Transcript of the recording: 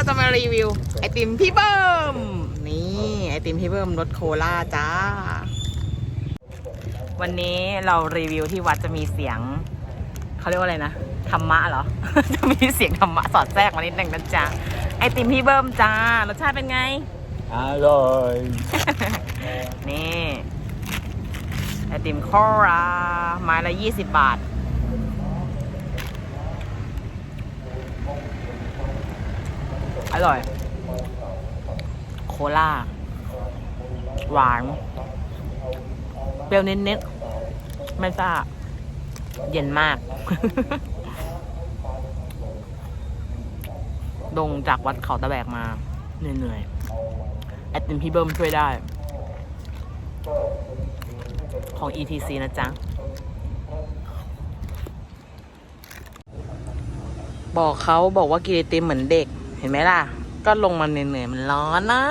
เราจะมารีวิว ไอติมพี่เบิ้ม นี่ ไอติมพี่เบิ้มรสโคลาจ้า วันนี้เรารีวิวที่วัดจะมีเสียง เขาเรียกว่าอะไรนะธรรมะเหรอ จะมีเสียงธรรมะสอดแทรกมานิดนึงนะจ๊ะไอติมพี่เบิ้มจ้ารสชาติเป็นไง อร่อย นี่ ไอติมโคราไม้ละยี่สิบบาท อร่อย โคลาหวาน เปรี้ยวเนิดๆไม่ซ่า เย็นมาก ลงจากวัดเขาตะแบกมา เหนื่อยๆไอติมพี่เบิ้มช่วยได้ ของ ETC นะจ๊ะบอกเขาบอกว่ากินไอติมเหมือนเด็ก เห็นไหมล่ะ ก็ลงมาเหนื่อยๆมันร้อนนะ